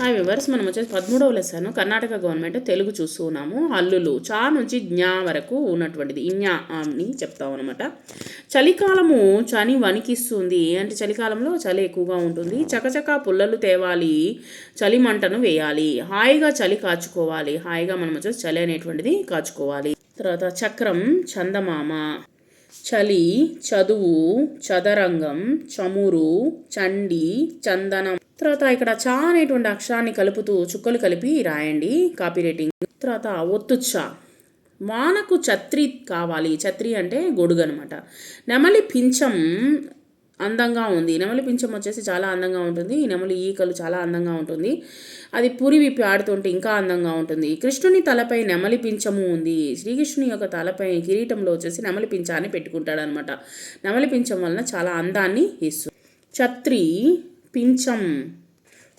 Hi viewers మనం వచ్చేసి పదమూడవ లెసన్ కర్ణాటక గవర్నమెంట్ తెలుగు చూస్తూ ఉన్నాము. అల్లులు చా నుంచి జ్ఞా వరకు ఉన్నటువంటిది. ఇన్యా అని చెప్తాం అనమాట చలికాలము చని వణికిస్తుంది. అంటే చలికాలంలో చలి ఎక్కువగా ఉంటుంది. చకచక పుల్లలు తేవాలి. చలి మంటను వేయాలి. హాయిగా చలి కాచుకోవాలి. హాయిగా మనం వచ్చేసి చలి అనేటువంటిది కాచుకోవాలి. తర్వాత చక్రం చందమామ. చలి చదువు చదరంగం చమురు చండి చందనం. తర్వాత ఇక్కడ చా అనేటువంటి అక్షరాన్ని కలుపుతూ చుక్కలు కలిపి రాయండి. కాపీ రేటింగ్ తర్వాత ఒత్తుచ్చ వానకు ఛత్రి కావాలి. ఛత్రి అంటే గొడుగు అనమాట నెమలి పింఛం అందంగా ఉంది. నెమలి పింఛం వచ్చేసి చాలా అందంగా ఉంటుంది. ఈ నెమలి ఈకలు చాలా అందంగా ఉంటుంది. అది పురి విప్పి ఆడుతుంటే ఇంకా అందంగా ఉంటుంది. కృష్ణుని తలపై నెమలి పింఛము ఉంది. శ్రీకృష్ణుని యొక్క తలపై కిరీటంలో వచ్చేసి నెమలి పింఛాన్ని పెట్టుకుంటాడు అనమాట నెమలి పింఛం వలన చాలా అందాన్ని ఇస్తుంది. ఛత్రి పింఛం.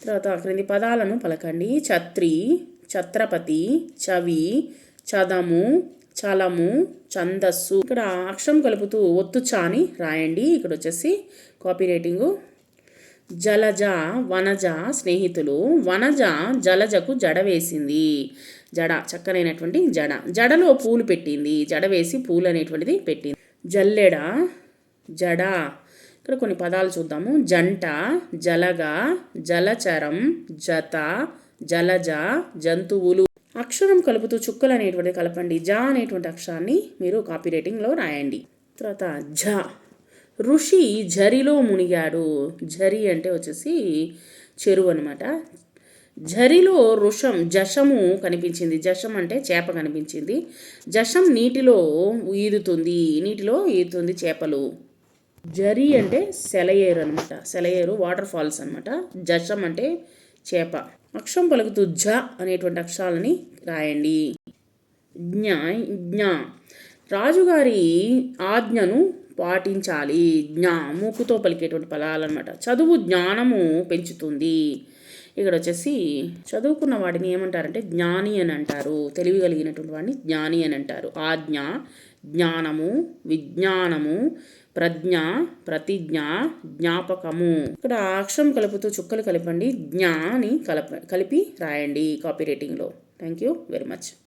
తర్వాత క్రింది పదాలను పలకండి. ఛత్రి ఛత్రపతి చవి చదము చలము ఛందస్సు. ఇక్కడ అక్షరం కలుపుతూ ఒత్తు చాని రాయండి. ఇక్కడ వచ్చేసి కాపీ రైటింగు. జలజ వనజ స్నేహితులు. వనజ జలజకు జడ వేసింది. జడ చక్కనైనటువంటి జడ. జడలో పూలు పెట్టింది. జడ వేసి పూలు అనేటువంటిది పెట్టింది. జల్లెడ జడ. ఇక్కడ కొన్ని పదాలు చూద్దాము. జంట జలగ జలచరం జత జలజ జంతువులు. అక్షరం కలుపుతూ చుక్కలు అనేటువంటి కలపండి. జ అనేటువంటి అక్షరాన్ని మీరు కాపీ రైటింగ్లో రాయండి. తర్వాత ఝ. ఋషి జరిలో మునిగాడు. జరి అంటే వచ్చేసి చెరువు అనమాట జరిలో ఋషం జషము కనిపించింది. జషం అంటే చేప కనిపించింది. జషం నీటిలో ఈదుతుంది. నీటిలో ఈదుతుంది చేపలు. జరి అంటే సెలయేరు అనమాట సెలయేరు వాటర్ ఫాల్స్ అనమాట జషం అంటే చేప. అక్షం పలుకుతూ జ అనేటువంటి అక్షరాలని రాయండి. జ్ఞ జ్ఞ. రాజుగారి ఆజ్ఞను పాటించాలి. జ్ఞా మూకుతో పలికేటువంటి పదాలన్నమాట. చదువు జ్ఞానము పెంచుతుంది. ఇక్కడ వచ్చేసి చదువుకున్న వాడిని ఏమంటారంటే జ్ఞాని అని అంటారు. తెలివి కలిగినటువంటి వాడిని జ్ఞాని అని అంటారు. ఆజ్ఞ జ్ఞానము విజ్ఞానము ప్రజ్ఞ ప్రతిజ్ఞ జ్ఞాపకము. ఇక్కడ అక్షరం కలుపుతూ చుక్కలు కలపండి. జ్ఞాని కలప కలిపి రాయండి copy రైటింగ్లో. Thank you very much.